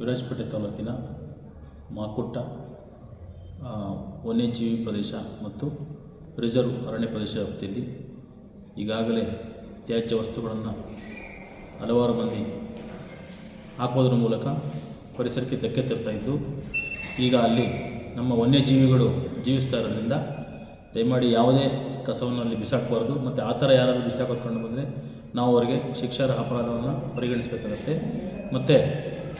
ವಿರಾಜಪೇಟೆ ತಾಲೂಕಿನ ಮಾಕುಟ್ಟ ವನ್ಯಜೀವಿ ಪ್ರದೇಶ ಮತ್ತು ರಿಸರ್ವ್ ಅರಣ್ಯ ಪ್ರದೇಶ ವ್ಯಾಪ್ತಿಯಲ್ಲಿ ಈಗಾಗಲೇ ತ್ಯಾಜ್ಯ ವಸ್ತುಗಳನ್ನು ಹಲವಾರು ಮಂದಿ ಹಾಕೋದ್ರ ಮೂಲಕ ಪರಿಸರಕ್ಕೆ ಧಕ್ಕೆ ತರ್ತಾ ಇದ್ದು, ಈಗ ಅಲ್ಲಿ ನಮ್ಮ ವನ್ಯಜೀವಿಗಳು ಜೀವಿಸ್ತಾ ಇರೋದ್ರಿಂದ ದಯಮಾಡಿ ಯಾವುದೇ ಕಸವನ್ನು ಅಲ್ಲಿ ಬಿಸಾಕಬಾರ್ದು. ಮತ್ತು ಆ ಥರ ಯಾರಾದರೂ ಬಿಸಾಕೋದು ಕಂಡು ಬಂದರೆ ನಾವು ಅವರಿಗೆ ಶಿಕ್ಷಾರ್ಹ ಅಪರಾಧವನ್ನು ಪರಿಗಣಿಸಬೇಕಾಗತ್ತೆ. ಮತ್ತು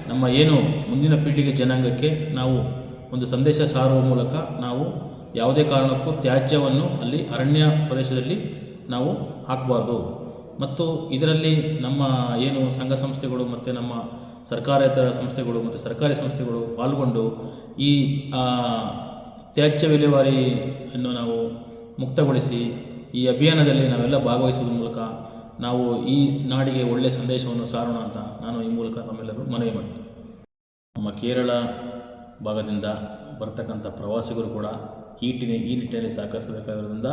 ನಮ್ಮ ಏನು ಮುಂದಿನ ಪೀಳಿಗೆ ಜನಾಂಗಕ್ಕೆ ನಾವು ಒಂದು ಸಂದೇಶ ಸಾರುವ ಮೂಲಕ ನಾವು ಯಾವುದೇ ಕಾರಣಕ್ಕೂ ತ್ಯಾಜ್ಯವನ್ನು ಅಲ್ಲಿ ಅರಣ್ಯ ಪ್ರದೇಶದಲ್ಲಿ ನಾವು ಹಾಕಬಾರ್ದು. ಮತ್ತು ಇದರಲ್ಲಿ ನಮ್ಮ ಏನು ಸಂಘ ಸಂಸ್ಥೆಗಳು ಮತ್ತು ನಮ್ಮ ಸರ್ಕಾರೇತರ ಸಂಸ್ಥೆಗಳು ಮತ್ತು ಸರ್ಕಾರಿ ಸಂಸ್ಥೆಗಳು ಪಾಲ್ಗೊಂಡು ಈ ತ್ಯಾಜ್ಯ ವಿಲೇವಾರಿಯನ್ನು ನಾವು ಮುಕ್ತಗೊಳಿಸಿ ಈ ಅಭಿಯಾನದಲ್ಲಿ ನಾವೆಲ್ಲ ಭಾಗವಹಿಸುವುದರ ಮೂಲಕ ನಾವು ಈ ನಾಡಿಗೆ ಒಳ್ಳೆಯ ಸಂದೇಶವನ್ನು ಸಾರೋಣ ಅಂತ ನಾನು ಈ ಮೂಲಕ ನಮ್ಮೆಲ್ಲರೂ ಮನವಿ ಮಾಡ್ತೀನಿ. ನಮ್ಮ ಕೇರಳ ಭಾಗದಿಂದ ಬರ್ತಕ್ಕಂಥ ಪ್ರವಾಸಿಗರು ಕೂಡ ಈ ಈ ನಿಟ್ಟಿನಲ್ಲಿ ಸಹಕರಿಸಬೇಕಾಗಿರೋದ್ರಿಂದ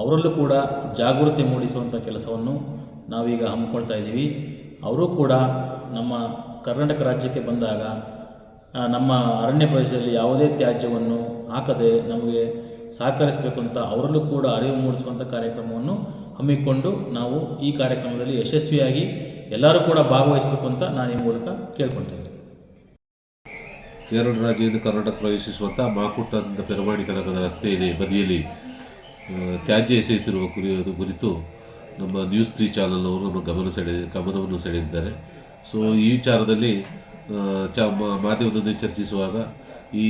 ಅವರಲ್ಲೂ ಕೂಡ ಜಾಗೃತಿ ಮೂಡಿಸುವಂಥ ಕೆಲಸವನ್ನು ನಾವೀಗ ಹಮ್ಮಿಕೊಳ್ತಾ ಇದ್ದೀವಿ. ಅವರು ಕೂಡ ನಮ್ಮ ಕರ್ನಾಟಕ ರಾಜ್ಯಕ್ಕೆ ಬಂದಾಗ ನಮ್ಮ ಅರಣ್ಯ ಪ್ರದೇಶದಲ್ಲಿ ಯಾವುದೇ ತ್ಯಾಜ್ಯವನ್ನು ಹಾಕದೆ ನಮಗೆ ಸಹಕರಿಸಬೇಕು ಅಂತ ಅವರಲ್ಲೂ ಕೂಡ ಅರಿವು ಮೂಡಿಸುವಂಥ ಕಾರ್ಯಕ್ರಮವನ್ನು ಹಮ್ಮಿಕೊಂಡು ನಾವು ಈ ಕಾರ್ಯಕ್ರಮದಲ್ಲಿ ಯಶಸ್ವಿಯಾಗಿ ಎಲ್ಲರೂ ಕೂಡ ಭಾಗವಹಿಸಬೇಕು ಅಂತ ನಾನು ಈ ಮೂಲಕ ಕೇಳ್ಕೊಳ್ತೇನೆ. ಕೇರಳ ರಾಜ್ಯದಿಂದ ಕರ್ನಾಟಕ ಪ್ರವೇಶಿಸುವಂಥ ಮಾಕುಟ್ಟದಿಂದ ಪೆರವಾಡಿ ತನಕದ ರಸ್ತೆಯಲ್ಲಿ ಬದಿಯಲ್ಲಿ. ತ್ಯಾಜ್ಯ ಎಸೆಯುತ್ತಿರುವ ಕುರಿಯೋದು ಕುರಿತು ನಮ್ಮ ನ್ಯೂಸ್ ತ್ರೀ ಚಾನಲ್ನವರು ನಮ್ಮ ಗಮನ ಸೆಳೆ, ಗಮನವನ್ನು ಸೆಳೆದಿದ್ದಾರೆ. ಸೊ ಈ ವಿಚಾರದಲ್ಲಿ ಚ ಮಾಧ್ಯಮದೊಂದಿಗೆ ಚರ್ಚಿಸುವಾಗ ಈ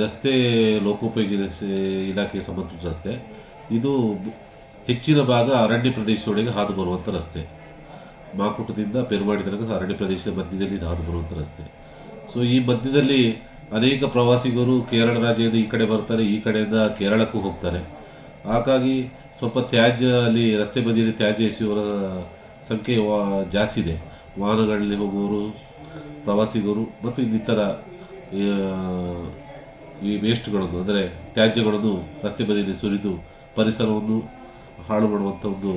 ರಸ್ತೆ ಲೋಕೋಪಯೋಗಿ ರಸ್ತೆ ಇಲಾಖೆಗೆ ಸಂಬಂಧಿಸಿದ ರಸ್ತೆ, ಇದು ಹೆಚ್ಚಿನ ಭಾಗ ಅರಣ್ಯ ಪ್ರದೇಶದೊಳಗೆ ಹಾದು ಬರುವಂಥ ರಸ್ತೆ. ಮಾಕುಟದಿಂದ ಪೆರುಮಾಡಿ ತನಕ ಅರಣ್ಯ ಪ್ರದೇಶದ ಮಧ್ಯದಲ್ಲಿ ಹಾದು ಬರುವಂಥ ರಸ್ತೆ. ಸೊ ಈ ಮಧ್ಯದಲ್ಲಿ ಅನೇಕ ಪ್ರವಾಸಿಗರು ಕೇರಳ ರಾಜ್ಯದಿಂದ ಈ ಕಡೆ ಬರ್ತಾರೆ, ಈ ಕಡೆಯಿಂದ ಕೇರಳಕ್ಕೂ ಹೋಗ್ತಾರೆ. ಹಾಗಾಗಿ ಸ್ವಲ್ಪ ತ್ಯಾಜ್ಯ ಅಲ್ಲಿ ರಸ್ತೆ ಬದಿಯಲ್ಲಿ ತ್ಯಾಜ್ಯ ಎಸೆಯುವರ ಸಂಖ್ಯೆ ವಾ, ಜಾಸ್ತಿ ಇದೆ. ವಾಹನಗಳಲ್ಲಿ ಹೋಗುವವರು, ಪ್ರವಾಸಿಗರು ಮತ್ತು ಇನ್ನಿತರ ಈ ವೇಸ್ಟ್ಗಳನ್ನು ಅಂದರೆ ತ್ಯಾಜ್ಯಗಳನ್ನು ರಸ್ತೆ ಬದಿಯಲ್ಲಿ ಸುರಿದು ಪರಿಸರವನ್ನು ಹಾಳು ಮಾಡುವಂಥ ಒಂದು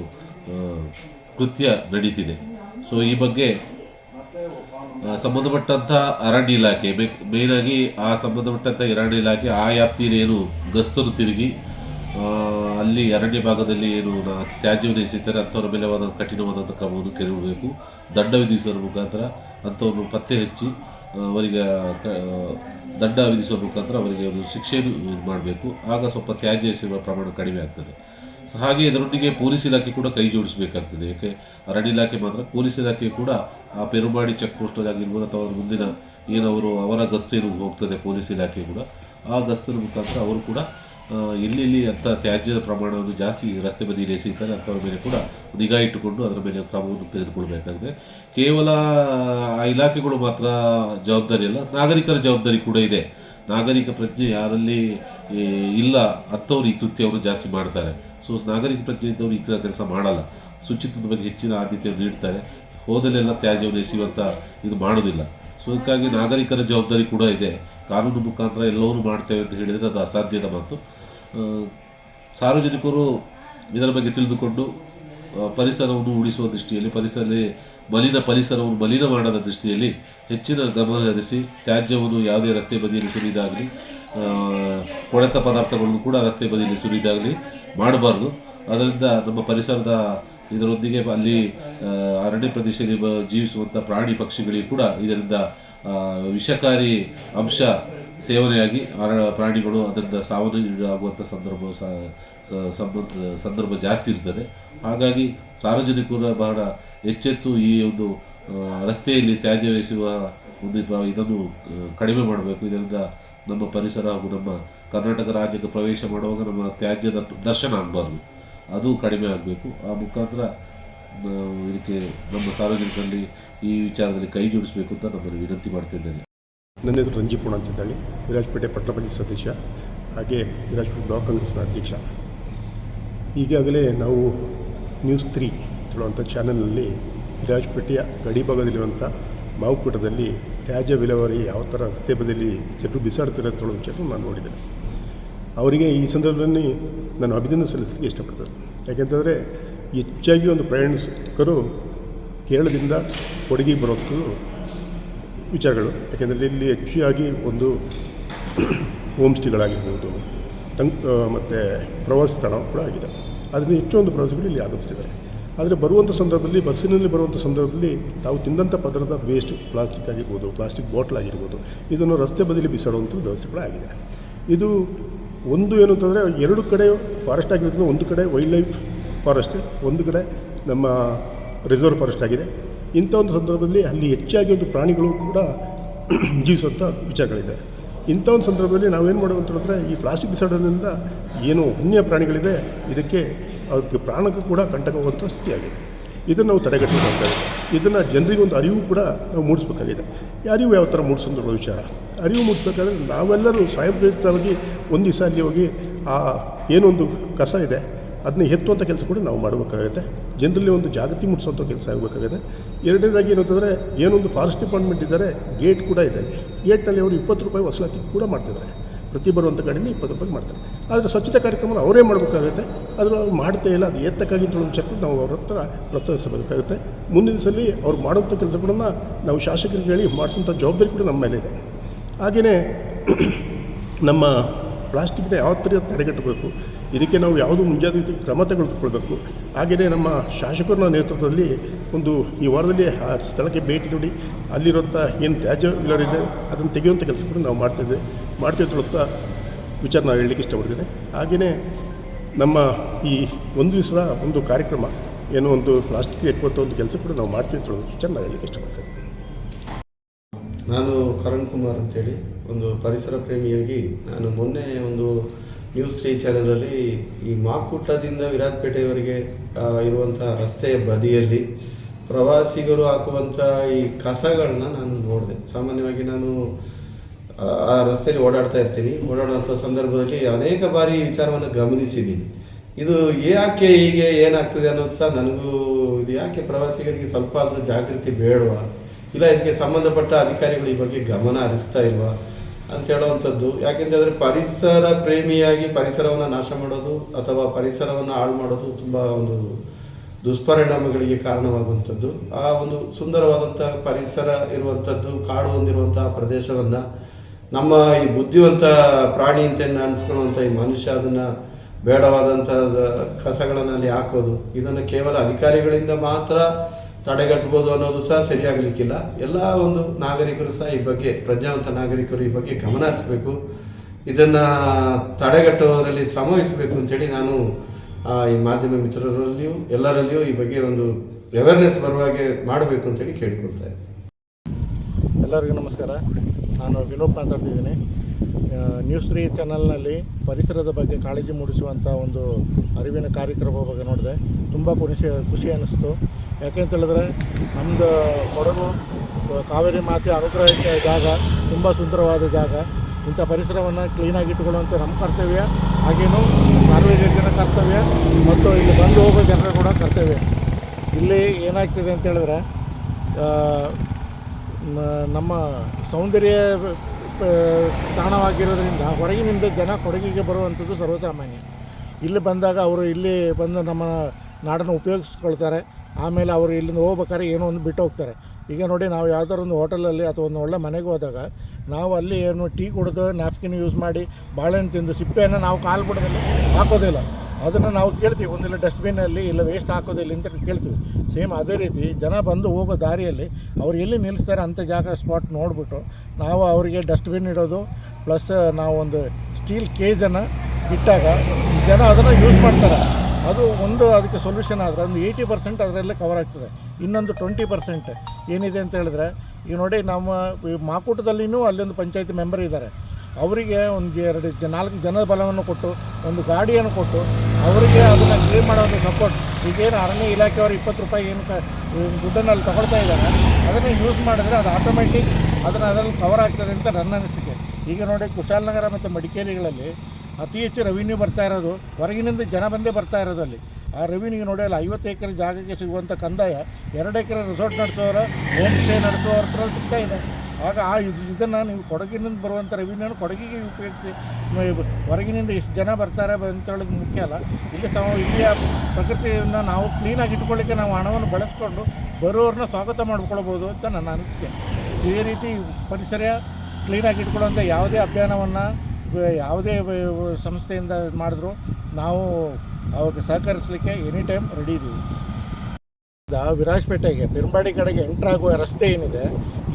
ಕೃತ್ಯ ನಡೀತಿದೆ. ಸೊ ಈ ಬಗ್ಗೆ ಸಂಬಂಧಪಟ್ಟಂಥ ಅರಣ್ಯ ಇಲಾಖೆ ಮೇಯ್ನಾಗಿ ಆ ಸಂಬಂಧಪಟ್ಟಂಥ ಅರಣ್ಯ ಇಲಾಖೆ, ಆ ವ್ಯಾಪ್ತಿಯಲ್ಲಿ ಏನು ಗಸ್ತನ್ನು ತಿರುಗಿ ಅಲ್ಲಿ ಅರಣ್ಯ ಭಾಗದಲ್ಲಿ ಏನು ತ್ಯಾಜ್ಯವನ್ನು ಎಸೆಯುತ್ತಾರೆ, ಅಂಥವ್ರ ಮೇಲೆ ಆದ ಕಠಿಣವಾದಂಥ ಕ್ರಮವನ್ನು ಕೈಗೊಳ್ಳಬೇಕು. ದಂಡ ವಿಧಿಸುವ ಮುಖಾಂತರ ಅಂಥವ್ರನ್ನು ಪತ್ತೆ ಹಚ್ಚಿ ಅವರಿಗೆ ದಂಡ ವಿಧಿಸುವ ಮುಖಾಂತರ ಅವರಿಗೆ ಒಂದು ಶಿಕ್ಷೆ ಇದು ಮಾಡಬೇಕು. ಆಗ ಸ್ವಲ್ಪ ತ್ಯಾಜ್ಯ ಎಸೆಯುವ ಪ್ರಮಾಣ ಕಡಿಮೆ ಆಗ್ತದೆ. ಸೊ, ಹಾಗೆ ಇದರೊಟ್ಟಿಗೆ ಪೊಲೀಸ್ ಇಲಾಖೆ ಕೂಡ ಕೈ ಜೋಡಿಸಬೇಕಾಗ್ತದೆ. ಯಾಕೆ? ಅರಣ್ಯ ಇಲಾಖೆ ಮಾತ್ರ ಪೊಲೀಸ್ ಇಲಾಖೆ ಕೂಡ ಆ ಪೆರುಮಾಡಿ ಚೆಕ್ ಪೋಸ್ಟ್ ಆಗಿರ್ಬೋದು ಅಥವಾ ಮುಂದಿನ ಏನು ಅವರು ಗಸ್ತು ಹೋಗ್ತದೆ ಪೊಲೀಸ್ ಇಲಾಖೆ ಕೂಡ. ಆ ಗಸ್ತಿನ ಮುಖಾಂತರ ಅವರು ಕೂಡ ಎಲ್ಲೆಲ್ಲಿ ಅಂಥ ತ್ಯಾಜ್ಯದ ಪ್ರಮಾಣವನ್ನು ಜಾಸ್ತಿ ರಸ್ತೆ ಬದಿಯಲ್ಲಿ ಎಸೆಯುತ್ತಾರೆ ಅಂಥವ್ರ ಮೇಲೆ ಕೂಡ ನಿಗಾ ಇಟ್ಟುಕೊಂಡು ಅದರ ಮೇಲೆ ಕ್ರಮವನ್ನು ತೆಗೆದುಕೊಳ್ಬೇಕಾಗಿದೆ. ಕೇವಲ ಆ ಇಲಾಖೆಗಳು ಮಾತ್ರ ಜವಾಬ್ದಾರಿ ಅಲ್ಲ, ನಾಗರಿಕರ ಜವಾಬ್ದಾರಿ ಕೂಡ ಇದೆ. ನಾಗರಿಕ ಪ್ರಜ್ಞೆ ಯಾರಲ್ಲಿ ಇಲ್ಲ ಅಂಥವ್ರು ಈ ಕೃತ್ಯವನ್ನು ಜಾಸ್ತಿ ಮಾಡ್ತಾರೆ. ಸೊ ನಾಗರಿಕ ಪ್ರಜ್ಞೆ ಇದ್ದವರು ಈ ಕೆಲಸ ಮಾಡಲ್ಲ. ಶುಚಿತ್ವದ ಬಗ್ಗೆ ಹೆಚ್ಚಿನ ಆದ್ಯತೆಯನ್ನು ನೀಡ್ತಾರೆ. ಹೋದಲೆಲ್ಲ ತ್ಯಾಜ್ಯವನ್ನು ಎಸೆಯುವಂಥ ಇದು ಮಾಡೋದಿಲ್ಲ. ಸೊ ಅದಕ್ಕಾಗಿ ನಾಗರಿಕರ ಜವಾಬ್ದಾರಿ ಕೂಡ ಇದೆ. ಕಾನೂನು ಮುಖಾಂತರ ಎಲ್ಲವನ್ನೂ ಮಾಡ್ತೇವೆ ಅಂತ ಹೇಳಿದರೆ ಅದು ಅಸಾಧ್ಯದ ಮಾತು. ಸಾರ್ವಜನಿಕರು ಇದರ ಬಗ್ಗೆ ತಿಳಿದುಕೊಂಡು ಪರಿಸರವನ್ನು ಉಳಿಸುವ ದೃಷ್ಟಿಯಲ್ಲಿ ಪರಿಸರ ಮಲಿನ ಪರಿಸರವನ್ನು ಮಲಿನ ಮಾಡದ ದೃಷ್ಟಿಯಲ್ಲಿ ಹೆಚ್ಚಿನ ಗಮನ ಹರಿಸಿ, ತ್ಯಾಜ್ಯವನ್ನು ಯಾವುದೇ ರಸ್ತೆ ಬದಿಯಲ್ಲಿ ಸುರಿದಾಗಲಿ ಕೊಳೆತ ಪದಾರ್ಥಗಳನ್ನು ಕೂಡ ರಸ್ತೆ ಬದಿಯಲ್ಲಿ ಸುರಿದಾಗಲಿ ಮಾಡಬಾರ್ದು. ಅದರಿಂದ ನಮ್ಮ ಪರಿಸರದ ಇದರೊಂದಿಗೆ ಅಲ್ಲಿ ಅರಣ್ಯ ಪ್ರದೇಶದಲ್ಲಿ ಜೀವಿಸುವಂಥ ಪ್ರಾಣಿ ಪಕ್ಷಿಗಳಿಗೆ ಕೂಡ ಇದರಿಂದ ವಿಷಕಾರಿ ಅಂಶ ಸೇವನೆಯಾಗಿ ಪ್ರಾಣಿಗಳು ಅದರಿಂದ ಸಾವನ್ನೀಡಾಗುವಂಥ ಸಂದರ್ಭ ಸ- ಸ- ಸಂಬಂಧ, ಸಂದರ್ಭ ಜಾಸ್ತಿ ಇರ್ತದೆ. ಹಾಗಾಗಿ ಸಾರ್ವಜನಿಕರ ಬಹಳ ಎಚ್ಚೆತ್ತು ಈ ಒಂದು ರಸ್ತೆಯಲ್ಲಿ ತ್ಯಾಜ್ಯ ಎಸೆಯುವ ಒಂದು ಇದನ್ನು ಕಡಿಮೆ ಮಾಡಬೇಕು. ಇದರಿಂದ ನಮ್ಮ ಪರಿಸರ ಹಾಗೂ ನಮ್ಮ ಕರ್ನಾಟಕ ರಾಜ್ಯಕ್ಕೆ ಪ್ರವೇಶ ಮಾಡುವಾಗ ನಮ್ಮ ತ್ಯಾಜ್ಯದ ದರ್ಶನ ಆಗಬಾರ್ದು. ಅದು ಕಡಿಮೆ ಆಗಬೇಕು. ಆ ಮುಖಾಂತರ ಇದಕ್ಕೆ ನಮ್ಮ ಸಾರ್ವಜನಿಕರಲ್ಲಿ ಈ ವಿಚಾರದಲ್ಲಿ ಕೈ ಜೋಡಿಸಬೇಕು ಅಂತ ನಮ್ಮನ್ನು ವಿನಂತಿ ಮಾಡ್ತಿದ್ದೇನೆ. ನನ್ನ ಹೆಸರು ರಂಜಿಪುಣ ಅಂತೇಳಿ. ವಿರಾಜಪೇಟೆ ಪಟ್ಟಣ ಪಂಚಾಯತ್ ಸದಸ್ಯ, ಹಾಗೆ ವಿರಾಜಪೇಟೆ ಬ್ಲಾಕ್ ಕಾಂಗ್ರೆಸ್ನ ಅಧ್ಯಕ್ಷ. ಈಗಾಗಲೇ ನಾವು ನ್ಯೂಸ್ ತ್ರೀ ಹೇಳುವಂಥ ಚಾನಲ್ನಲ್ಲಿ ವಿರಾಜಪೇಟೆಯ ಗಡಿ ಭಾಗದಲ್ಲಿರುವಂಥ ಮಾವುಕೂಟದಲ್ಲಿ ತ್ಯಾಜ್ಯ ವಿಲೇವಾರಿ ಯಾವ ಥರ ರಸ್ತೆ ಬದಿಯಲ್ಲಿ ಜನರು ಬಿಸಾಡ್ತಾರೆ ಅಂತ ಹೇಳೋ ವಿಚಾರ ನಾನು ನೋಡಿದ್ದೇನೆ. ಅವರಿಗೆ ಈ ಸಂದರ್ಭದಲ್ಲಿ ನಾನು ಅಭಿನಂದನೆ ಸಲ್ಲಿಸಲಿಕ್ಕೆ ಇಷ್ಟಪಡ್ತೇನೆ. ಯಾಕೆಂತಂದರೆ ಹೆಚ್ಚಾಗಿ ಒಂದು ಪ್ರಯಾಣಿಕರು ಕೇರಳದಿಂದ ಕೊಡಗಿ ಬರೋದು ವಿಚಾರಗಳು. ಯಾಕೆಂದರೆ ಇಲ್ಲಿ ಹೆಚ್ಚಾಗಿ ಒಂದು ಹೋಮ್ ಸ್ಟೇಗಳಾಗಿರ್ಬೋದು ತಂಗ್ ಮತ್ತು ಪ್ರವಾಸಿ ತಾಣ ಕೂಡ ಆಗಿದೆ. ಅದರಿಂದ ಹೆಚ್ಚು ಒಂದು ಪ್ರವಾಸಿಗಳು ಇಲ್ಲಿ ಆಗಮಿಸ್ತಿದ್ದಾರೆ. ಆದರೆ ಬರುವಂಥ ಸಂದರ್ಭದಲ್ಲಿ, ಬಸ್ಸಿನಲ್ಲಿ ಬರುವಂಥ ಸಂದರ್ಭದಲ್ಲಿ ತಾವು ತಿಂದಂಥ ಪದಾರ್ಥ ವೇಸ್ಟ್ ಪ್ಲಾಸ್ಟಿಕ್ ಆಗಿರ್ಬೋದು ಪ್ಲಾಸ್ಟಿಕ್ ಬಾಟ್ಲ್ ಆಗಿರ್ಬೋದು, ಇದನ್ನು ರಸ್ತೆ ಬದಿಯಲ್ಲಿ ಬಿಸಾಡುವಂಥ ವ್ಯವಸ್ಥೆಗಳು ಆಗಿದೆ. ಇದು ಒಂದು ಏನು ಅಂತಂದರೆ ಎರಡು ಕಡೆ ಫಾರೆಸ್ಟ್ ಆಗಿರೋದ್ರಿಂದ ಒಂದು ಕಡೆ ವೈಲ್ಡ್ ಲೈಫ್ ಫಾರೆಸ್ಟ್ ಒಂದು ಕಡೆ ನಮ್ಮ ರಿಸರ್ವ್ ಫಾರೆಸ್ಟ್ ಆಗಿದೆ. ಇಂಥ ಒಂದು ಸಂದರ್ಭದಲ್ಲಿ ಅಲ್ಲಿ ಹೆಚ್ಚಾಗಿ ಒಂದು ಪ್ರಾಣಿಗಳು ಕೂಡ ಜೀವಿಸುವಂಥ ವಿಚಾರಗಳಿದೆ. ಇಂಥ ಒಂದು ಸಂದರ್ಭದಲ್ಲಿ ನಾವೇನು ಮಾಡೋದು ಅಂತ ಹೇಳಿದ್ರೆ, ಈ ಪ್ಲಾಸ್ಟಿಕ್ ಬಿಸಾಡೋದ್ರಿಂದ ಏನು ವನ್ಯ ಪ್ರಾಣಿಗಳಿದೆ, ಇದಕ್ಕೆ ಅದಕ್ಕೆ ಪ್ರಾಣಕ್ಕೂ ಕೂಡ ಕಂಟಕವಾಗುವಂಥ ಸ್ಥಿತಿಯಾಗಿದೆ. ಇದನ್ನು ನಾವು ತಡೆಗಟ್ಟಬೇಕಾಗಿದೆ ಇದನ್ನು ಜನರಿಗೆ ಒಂದು ಅರಿವು ಕೂಡ ನಾವು ಮೂಡಿಸ್ಬೇಕಾಗಿದೆ. ಯಾರಿಗೂ ಯಾವ ಥರ ಮೂಡಿಸೋದ್ರ ವಿಚಾರ? ಅರಿವು ಮೂಡಿಸ್ಬೇಕಾದ್ರೆ ನಾವೆಲ್ಲರೂ ಸ್ವಯಂ ಪ್ರೇರಿತವಾಗಿ ಒಂದು ದಿವಸ ಅಲ್ಲಿ ಹೋಗಿ ಆ ಏನೊಂದು ಕಸ ಇದೆ ಅದನ್ನ ಎತ್ತುವಂಥ ಕೆಲಸ ಕೂಡ ನಾವು ಮಾಡಬೇಕಾಗುತ್ತೆ. ಜನರಲ್ಲಿ ಒಂದು ಜಾಗೃತಿ ಮೂಡಿಸುವಂಥ ಕೆಲಸ ಆಗಬೇಕಾಗಿದೆ ಎರಡನೇದಾಗಿ ಏನು ಅಂತಂದರೆ, ಏನೊಂದು ಫಾರೆಸ್ಟ್ ಡಿಪಾರ್ಟ್ಮೆಂಟ್ ಇದ್ದಾರೆ ಗೇಟ್ ಕೂಡ ಇದೆ ಗೇಟ್ನಲ್ಲಿ ಅವರು ಇಪ್ಪತ್ತು ರೂಪಾಯಿ ವಸೂಲಾತಿ ಕೂಡ ಮಾಡ್ತಿದ್ದಾರೆ. ಪ್ರತಿ ಬರುವಂಥ ಗಾಡಿನ ಇಪ್ಪತ್ತು ರೂಪಾಯಿ ಮಾಡ್ತಾರೆ. ಆದರೆ ಸ್ವಚ್ಛತೆ ಕಾರ್ಯಕ್ರಮ ಅವರೇ ಮಾಡಬೇಕಾಗುತ್ತೆ. ಅದರ ಅವ್ರು ಮಾಡ್ತಾ ಇಲ್ಲ, ಅದು ಎತ್ತಕ್ಕಾಗಿ ಅಂತ ನಾವು ಅವ್ರ ಹತ್ರ ಪ್ರಸ್ತಾವಿಸಬೇಕಾಗುತ್ತೆ ಮುಂದಿನ ಸಲ ಅವ್ರು ಮಾಡುವಂಥ ಕೆಲಸಗಳನ್ನ ನಾವು ಶಾಸಕರಿಗೆ ಹೇಳಿ ಮಾಡಿಸೋಂಥ ಜವಾಬ್ದಾರಿ ಕೂಡ ನಮ್ಮ ಮೇಲೆ ಇದೆ ಹಾಗೆಯೇ ನಮ್ಮ ಪ್ಲಾಸ್ಟಿಕ್ನ ಯಾವ ಥರ ತಡೆಗಟ್ಟಬೇಕು? ಇದಕ್ಕೆ ನಾವು ಯಾವುದು ಮುಂಜಾಗ್ರತೆ ಕ್ರಮ ತೆಗೆದುಕೊಳ್ಬೇಕು? ಹಾಗೆಯೇ ನಮ್ಮ ಶಾಸಕರ ನೇತೃತ್ವದಲ್ಲಿ ಒಂದು ಈ ವಾರದಲ್ಲಿ ಆ ಸ್ಥಳಕ್ಕೆ ಭೇಟಿ ನೋಡಿ ಅಲ್ಲಿರುವಂಥ ಏನು ತ್ಯಾಜ್ಯಗಳಿದೆ ಅದನ್ನು ತೆಗೆಯುವಂಥ ಕೆಲಸ ಕೂಡ ನಾವು ಮಾಡ್ತಿದ್ದೆ ಮಾಡ್ತೀವಿ ಅಂತ ವಿಚಾರ ನಾವು ಹೇಳಲಿಕ್ಕೆ ಇಷ್ಟಪಡ್ತೀನಿ ಹಾಗೆಯೇ ನಮ್ಮ ಈ ಒಂದು ದಿವಸದ ಒಂದು ಕಾರ್ಯಕ್ರಮ, ಏನೋ ಒಂದು ಪ್ಲಾಸ್ಟಿಕ್ ಎಟ್ಟುವಂಥ ಒಂದು ಕೆಲಸ ಕೂಡ ನಾವು ಮಾಡ್ತೀವಿ ಅಂತ ಹೇಳೋದು ವಿಚಾರ ನಾವು ಹೇಳಲಿಕ್ಕೆ ಇಷ್ಟಪಡ್ತೀನಿ ನಾನು ಕರಣ್ ಕುಮಾರ್ ಅಂತೇಳಿ ಒಂದು ಪರಿಸರ ಪ್ರೇಮಿಯಾಗಿ ನಾನು ಮೊನ್ನೆ ಒಂದು ನ್ಯೂಸ್ ತ್ರೀ ಚಾನಲಲ್ಲಿ ಈ ಮಾಕುಟ್ಟದಿಂದ ವಿರಾಜಪೇಟೆಯವರೆಗೆ ಪೇಟೆಯವರೆಗೆ ಇರುವಂಥ ರಸ್ತೆಯ ಬದಿಯಲ್ಲಿ ಪ್ರವಾಸಿಗರು ಹಾಕುವಂಥ ಈ ಕಸಗಳನ್ನ ನಾನು ನೋಡಿದೆ. ಸಾಮಾನ್ಯವಾಗಿ ನಾನು ಆ, ರಸ್ತೆಯಲ್ಲಿ ಓಡಾಡ್ತಾ ಇರ್ತೀನಿ. ಓಡಾಡುವಂಥ ಸಂದರ್ಭದಲ್ಲಿ ಅನೇಕ ಬಾರಿ ವಿಚಾರವನ್ನು ಗಮನಿಸಿದ್ದೀನಿ. ಇದು ಯಾಕೆ ಹೀಗೆ ಏನಾಗ್ತದೆ ಅನ್ನೋದು ಸಹ ನನಗೂ ಇದು ಯಾಕೆ ಪ್ರವಾಸಿಗರಿಗೆ ಸ್ವಲ್ಪ ಆದರೂ ಜಾಗೃತಿ ಬೇಡವಾ? ಇಲ್ಲ, ಇದಕ್ಕೆ ಸಂಬಂಧಪಟ್ಟ ಅಧಿಕಾರಿಗಳು ಈ ಬಗ್ಗೆ ಗಮನ ಹರಿಸ್ತಾ ಇಲ್ವಾ ಅಂತ ಹೇಳುವಂಥದ್ದು. ಯಾಕೆಂತಂದರೆ ಪರಿಸರ ಪ್ರೇಮಿಯಾಗಿ ಪರಿಸರವನ್ನು ನಾಶ ಮಾಡೋದು ಅಥವಾ ಪರಿಸರವನ್ನು ಹಾಳು ಮಾಡೋದು ತುಂಬ ಒಂದು ದುಷ್ಪರಿಣಾಮಗಳಿಗೆ ಕಾರಣವಾಗುವಂಥದ್ದು. ಆ ಒಂದು ಸುಂದರವಾದಂಥ ಪರಿಸರ ಇರುವಂಥದ್ದು, ಕಾಡು ಹೊಂದಿರುವಂತಹ ಪ್ರದೇಶವನ್ನು ನಮ್ಮ ಈ ಬುದ್ಧಿವಂತ ಪ್ರಾಣಿ ಅಂತ ಅನಿಸ್ಕೊಳ್ಳುವಂಥ ಈ ಮನುಷ್ಯ ಅದನ್ನು ಬೇಡವಾದಂಥ ಕಸಗಳನ್ನು ಅಲ್ಲಿ ಹಾಕೋದು, ಇದನ್ನು ಕೇವಲ ಅಧಿಕಾರಿಗಳಿಂದ ಮಾತ್ರ ತಡೆಗಟ್ಬೋದು ಅನ್ನೋದು ಸಹ ಸರಿಯಾಗಲಿಕ್ಕಿಲ್ಲ. ಎಲ್ಲ ಒಂದು ನಾಗರಿಕರು ಸಹ ಈ ಬಗ್ಗೆ, ಪ್ರಜ್ಞಾವಂತ ನಾಗರಿಕರು ಈ ಬಗ್ಗೆ ಗಮನ ಹರಿಸಬೇಕು. ಇದನ್ನು ತಡೆಗಟ್ಟುವವರಲ್ಲಿ ಶ್ರಮ ವಹಿಸಬೇಕು ಅಂತೇಳಿ ನಾನು ಈ ಮಾಧ್ಯಮ ಮಿತ್ರರಲ್ಲಿಯೂ, ಎಲ್ಲರಲ್ಲಿಯೂ ಈ ಬಗ್ಗೆ ಒಂದು ಅವೇರ್ನೆಸ್ ಬರುವ ಹಾಗೆ ಮಾಡಬೇಕು ಅಂತೇಳಿ ಕೇಳಿಕೊಳ್ತಾ ಇದ್ದೀನಿ. ಎಲ್ಲರಿಗೂ ನಮಸ್ಕಾರ. ನಾನು ವಿನೋದ್ ಮಾತಾಡ್ತಿದ್ದೀನಿ. ನ್ಯೂಸ್ ತ್ರೀ ಚಾನಲ್ನಲ್ಲಿ ಪರಿಸರದ ಬಗ್ಗೆ ಕಾಳಜಿ ಮೂಡಿಸುವಂಥ ಒಂದು ಅರಿವಿನ ಕಾರ್ಯಕ್ರಮ ಬಗ್ಗೆ ನೋಡಿದೆ. ತುಂಬ ಖುಷಿ ಖುಷಿ ಅನ್ನಿಸ್ತು ಯಾಕೆಂತ ಹೇಳಿದ್ರೆ ನಮ್ಮದು ಕೊಡಗು, ಕಾವೇರಿ ಮಾತೆ ಅನುಗ್ರಹ ಜಾಗ, ತುಂಬ ಸುಂದರವಾದ ಜಾಗ. ಇಂಥ ಪರಿಸರವನ್ನು ಕ್ಲೀನಾಗಿ ಇಟ್ಟುಕೊಳ್ಳುವಂಥ ನಮ್ಮ ಕರ್ತವ್ಯ, ಹಾಗೇನು ಸಾರ್ವಜನಿಕರ ಕರ್ತವ್ಯ ಮತ್ತು ಇಲ್ಲಿ ಬಂದು ಹೋಗೋ ಜನರ ಕೂಡ ಕರ್ತವ್ಯ. ಇಲ್ಲಿ ಏನಾಗ್ತಿದೆ ಅಂತ ಹೇಳಿದ್ರೆ ನಮ್ಮ ಸೌಂದರ್ಯ ತಾಣವಾಗಿರೋದ್ರಿಂದ ಹೊರಗಿನಿಂದ ಜನ ಕೊಡಗಿಗೆ ಬರುವಂಥದ್ದು ಸರ್ವಸಾಮಾನ್ಯ. ಇಲ್ಲಿ ಬಂದಾಗ ಅವರು ಇಲ್ಲಿ ಬಂದು ನಮ್ಮ ನಾಡನ್ನು ಉಪಯೋಗಿಸ್ಕೊಳ್ತಾರೆ. ಆಮೇಲೆ ಅವರು ಇಲ್ಲಿಂದ ಹೋಗ್ಬೇಕಾದ್ರೆ ಏನೋ ಒಂದು ಬಿಟ್ಟು ಹೋಗ್ತಾರೆ. ಈಗ ನೋಡಿ ನಾವು ಯಾವ್ದಾದ್ರು ಒಂದು ಹೋಟೆಲಲ್ಲಿ ಅಥವಾ ಒಂದು ಒಳ್ಳೆ ಮನೆಗೆ ಹೋದಾಗ ನಾವು ಅಲ್ಲಿ ಏನು ಟೀ ಕುಡಿದು ನ್ಯಾಪ್ಕಿನ್ ಯೂಸ್ ಮಾಡಿ ಬಾಳೆಹಣ್ಣು ತಿಂದು ಸಿಪ್ಪೆಯನ್ನು ನಾವು ಕಾಲು ಬಿಡೋದಿಲ್ಲ ಹಾಕೋದಿಲ್ಲ ಅದನ್ನು ನಾವು ಕೇಳ್ತೀವಿ. ಒಂದಿಲ್ಲ ಡಸ್ಟ್ಬಿನ್ನಲ್ಲಿ ಇಲ್ಲ ವೇಸ್ಟ್ ಹಾಕೋದಿಲ್ಲ ಅಂತ ಕೇಳ್ತೀವಿ. ಸೇಮ್ ಅದೇ ರೀತಿ ಜನ ಬಂದು ಹೋಗೋ ದಾರಿಯಲ್ಲಿ ಅವ್ರು ಎಲ್ಲಿ ನಿಲ್ಲಿಸ್ತಾರೆ ಅಂಥ ಜಾಗ ಸ್ಪಾಟ್ ನೋಡಿಬಿಟ್ಟು ನಾವು ಅವರಿಗೆ ಡಸ್ಟ್ಬಿನ್ ಇಡೋದು ಪ್ಲಸ್ ನಾವು ಒಂದು ಸ್ಟೀಲ್ ಕೇಜನ್ನು ಇಟ್ಟಾಗ ಜನ ಅದನ್ನು ಯೂಸ್ ಮಾಡ್ತಾರೆ. ಅದು ಒಂದು ಅದಕ್ಕೆ ಸೊಲ್ಯೂಷನ್ ಆದರೆ ಒಂದು ಏಯ್ಟಿ ಪರ್ಸೆಂಟ್ ಅದರಲ್ಲೇ ಕವರ್ ಆಗ್ತದೆ. ಇನ್ನೊಂದು ಟ್ವೆಂಟಿ ಪರ್ಸೆಂಟ್ ಏನಿದೆ ಅಂತ ಹೇಳಿದ್ರೆ, ಈಗ ನೋಡಿ ನಮ್ಮ ಈ ಮಾಕೂಟದಲ್ಲಿನೂ ಅಲ್ಲೊಂದು ಪಂಚಾಯತಿ ಮೆಂಬರ್ ಇದ್ದಾರೆ. ಅವರಿಗೆ ಒಂದು ಎರಡು ಜ ನಾಲ್ಕು ಜನ ಬಲವನ್ನು ಕೊಟ್ಟು, ಒಂದು ಗಾಡಿಯನ್ನು ಕೊಟ್ಟು ಅವರಿಗೆ ಅದನ್ನು ಕ್ಲೀನ್ ಮಾಡೋ ಒಂದು ಸಪೋರ್ಟ್ ಈಗೇನು ಅರಣ್ಯ ಇಲಾಖೆಯವರು ಇಪ್ಪತ್ತು ರೂಪಾಯಿ ಏನು ಕ ದುಡ್ಡನ್ನು ಅಲ್ಲಿ ತಗೊಳ್ತಾ ಇದ್ದಾರೆ, ಅದನ್ನು ಯೂಸ್ ಮಾಡಿದ್ರೆ ಅದು ಆಟೋಮೆಟಿಕ್ ಅದನ್ನು ಅದರಲ್ಲಿ ಕವರ್ ಆಗ್ತದೆ ಅಂತ ನನ್ನ ಅನಿಸಿಕೆ. ಈಗ ನೋಡಿ ಕುಶಾಲನಗರ ಮತ್ತು ಮಡಿಕೇರಿಗಳಲ್ಲಿ ಅತಿ ಹೆಚ್ಚು ರೆವಿನ್ಯೂ ಬರ್ತಾ ಇರೋದು, ಹೊರಗಿನಿಂದ ಜನ ಬಂದೇ ಬರ್ತಾ ಇರೋದು ಅಲ್ಲಿ. ಆ ರೆವಿನ್ಯೂ ನೋಡಿ ಅಲ್ಲಿ, ಐವತ್ತು ಎಕರೆ ಜಾಗಕ್ಕೆ ಸಿಗುವಂಥ ಕಂದಾಯ, ಎರಡು ಎಕರೆ ರೆಸಾರ್ಟ್ ನಡೆಸೋರು ಹೋಮ್ ಸ್ಟೇ ನಡೆಸೋರ ಹತ್ರ ಸಿಗ್ತಾ ಇದೆ. ಆಗ ಆ ಇದು ಇದನ್ನು ನೀವು ಕೊಡಗಿನಿಂದ ಬರುವಂಥ ರೆವಿನ್ಯೂನ ಕೊಡಗಿಗೆ ಉಪಯೋಗಿಸಿ ಹೊರಗಿನಿಂದ ಎಷ್ಟು ಜನ ಬರ್ತಾರೆ ಅಂತ ಹೇಳೋದು ಮುಖ್ಯ ಅಲ್ಲ. ಇಲ್ಲಿ ಸಹ ಇಲ್ಲಿಯ ಪ್ರಕೃತಿಯನ್ನು ನಾವು ಕ್ಲೀನಾಗಿ ಇಟ್ಕೊಳ್ಳಿಕ್ಕೆ ನಾವು ಹಣವನ್ನು ಬಳಸ್ಕೊಂಡು ಬರೋರನ್ನ ಸ್ವಾಗತ ಮಾಡ್ಕೊಳ್ಬೋದು ಅಂತ ನನ್ನ ಅನಿಸಿಕೆ. ಇದೇ ರೀತಿ ಪರಿಸರ ಕ್ಲೀನಾಗಿ ಇಟ್ಕೊಳ್ಳೋಂಥ ಯಾವುದೇ ಅಭಿಯಾನವನ್ನು ಯಾವುದೇ ಸಂಸ್ಥೆಯಿಂದ ಮಾಡಿದ್ರು, ನಾವು ಅವ್ರಿಗೆ ಸಹಕರಿಸಲಿಕ್ಕೆ ಎನಿ ಟೈಮ್ ರೆಡಿ ಇದ್ದೀವಿ ವಿರಾಜಪೇಟೆಗೆ ಬಿರ್ಬಾಡಿ ಕಡೆಗೆ ಎಂಟ್ರ್ ಆಗುವ ರಸ್ತೆ ಏನಿದೆ,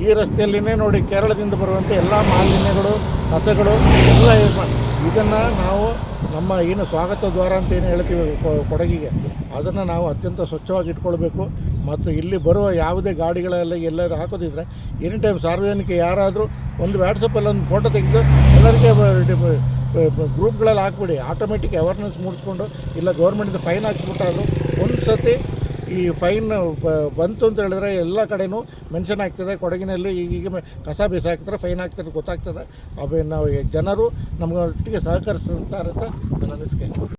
ಈ ರಸ್ತೆಯಲ್ಲಿನೇ ನೋಡಿ ಕೇರಳದಿಂದ ಬರುವಂಥ ಎಲ್ಲ ಮಾಲಿನ್ಯಗಳು, ಕಸಗಳು ಎಲ್ಲ ಇದನ್ನು ನಾವು ನಮ್ಮ ಏನು ಸ್ವಾಗತ ದ್ವಾರ ಅಂತ ಏನು ಹೇಳ್ತೀವಿ ಕೊಡಗಿಗೆ, ಅದನ್ನು ನಾವು ಅತ್ಯಂತ ಸ್ವಚ್ಛವಾಗಿ ಇಟ್ಕೊಳ್ಬೇಕು. ಮತ್ತು ಇಲ್ಲಿ ಬರುವ ಯಾವುದೇ ಗಾಡಿಗಳೆಲ್ಲ ಎಲ್ಲರೂ ಹಾಕೋದಿದ್ರೆ ಎನಿ ಟೈಮ್ ಸಾರ್ವಜನಿಕ ಯಾರಾದರೂ ಒಂದು ವ್ಯಾಟ್ಸಪ್ಪಲ್ಲಿ ಒಂದು ಫೋಟೋ ತೆಗೆದು ಎಲ್ಲರಿಗೆ ಗ್ರೂಪ್ಗಳಲ್ಲಿ ಹಾಕ್ಬಿಡಿ. ಆಟೋಮೆಟಿಕ್ ಅವೇರ್ನೆಸ್ ಮೂಡಿಸ್ಕೊಂಡು, ಇಲ್ಲ ಗೌರ್ಮೆಂಟಿಂದ ಫೈನ್ ಹಾಕ್ಸ್ಬಿಟ್ಟಾದ್ರು ಒಂದು ಸತಿ ಈ ಫೈನ್ ಬಂತು ಅಂತ ಹೇಳಿದ್ರೆ ಎಲ್ಲ ಕಡೆನೂ ಮೆನ್ಷನ್ ಆಗ್ತದೆ. ಕೊಡಗಿನಲ್ಲಿ ಈಗೀಗ ಕಸ ಬಿಸಾಕ್ತಾರೆ, ಫೈನ್ ಹಾಕ್ತಾರೆ, ಗೊತ್ತಾಗ್ತದೆ. ಅವು ನಾವು ಜನರು ನಮ್ಗೆ ಒಟ್ಟಿಗೆ ಸಹಕರಿಸ್ತಾರೆ ಅಂತ ನನ್ನ ಅನಿಸಿಕೆ.